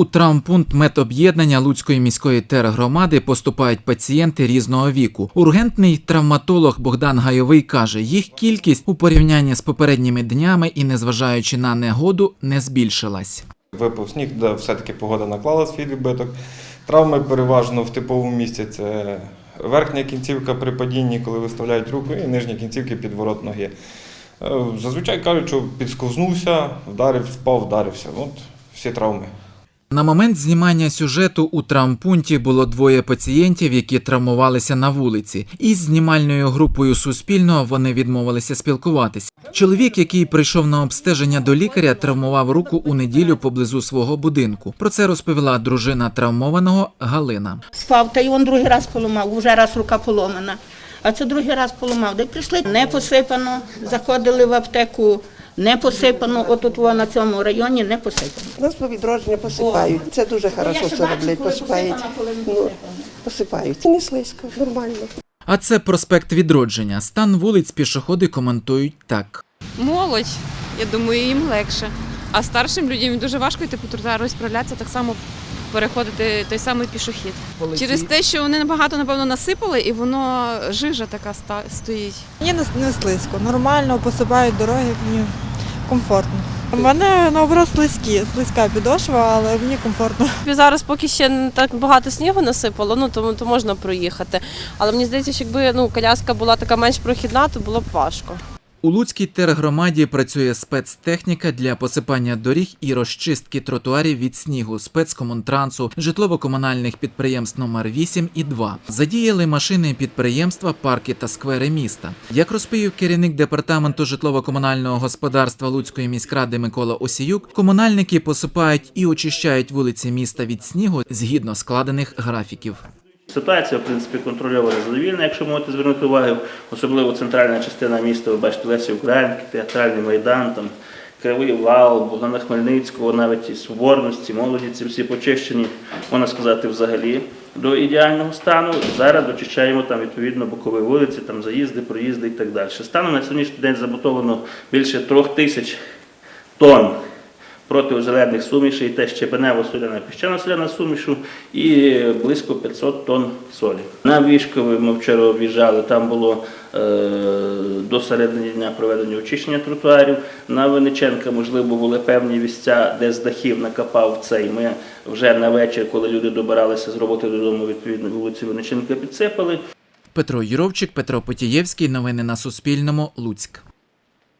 У травмпункт медоб'єднання Луцької міської тергромади поступають пацієнти різного віку. Ургентний травматолог Богдан Гайовий каже, їх кількість у порівнянні з попередніми днями і незважаючи на негоду не збільшилась. Випав сніг, де все-таки погода наклала свій відбиток. Травми переважно в типовому місці це верхня кінцівка при падінні, коли виставляють руку, і нижня кінцівка під ворот ноги. Е, Зазвичай кажуть, що підсковзнувся, вдарив, впав, вдарився. От всі травми. На момент знімання сюжету у травмпункті було двоє пацієнтів, які травмувалися на вулиці. Із знімальною групою Суспільного вони відмовилися спілкуватися. Чоловік, який прийшов на обстеження до лікаря, травмував руку у неділю поблизу свого будинку. Про це розповіла дружина травмованого Галина. Спав, та й він другий раз поламав, вже раз рука поломана. А це другий раз поламав. Де прийшли не посипано, заходили в аптеку, не посипано. Отут во, на цьому районі не посипано. У Нас по відродження посипають. Це дуже хорошо все роблять, посипають. Ну, посипають. Не слизько, нормально. А це проспект відродження. Стан вулиць пішоходи коментують так. молодь, я думаю, їм легше. А старшим людям дуже важко йти по тротуару і справлятися так само переходити той самий пішохід. Через те, що вони набагато напевно насипали, і воно жижа така стоїть. Мені не, не слизько, нормально посипають дороги, мені комфортно. У мене наоборот слизькі, слизька підошва, але мені комфортно. Зараз поки ще не так багато снігу насипало, ну тому то можна проїхати. Але мені здається, що якби ну коляска була така менш прохідна, то було б важко. У Луцькій тергромаді працює спецтехніка для посипання доріг і розчистки тротуарів від снігу, спецкомунтрансу, житлово-комунальних підприємств номер 8 і 2. Задіяли машини підприємства, парки та сквери міста. Як розповів керівник департаменту житлово-комунального господарства Луцької міськради Микола Осіюк, комунальники посипають і очищають вулиці міста від снігу згідно складених графіків. Ситуація, в принципі, контрольована задовільна, якщо можете звернути увагу, особливо центральна частина міста, ви бачите Лесі Українки, театральний майдан, там, Кривий Вал, Богдана Хмельницького, навіть і Соборності, молоді, ці всі почищені, можна сказати, взагалі до ідеального стану. Зараз дочищаємо там відповідно бокові вулиці, там заїзди, проїзди і так далі. Станом на сьогоднішній день замотовано більше трьох тисяч тонн протиозелених сумішей, те щебенево соляна піщано соляна сумішу і близько 500 тонн солі. На Вішкові ми вчора об'їжджали, там було е, до середини дня проведення очищення тротуарів. На Винниченка, можливо, були певні місця, де з дахів накопав цей. Ми вже на вечір, коли люди добиралися з роботи додому, відповідно вулиці Винниченка підсипали. Петро Юровчик, Петро Потієвський. Новини на Суспільному. Луцьк.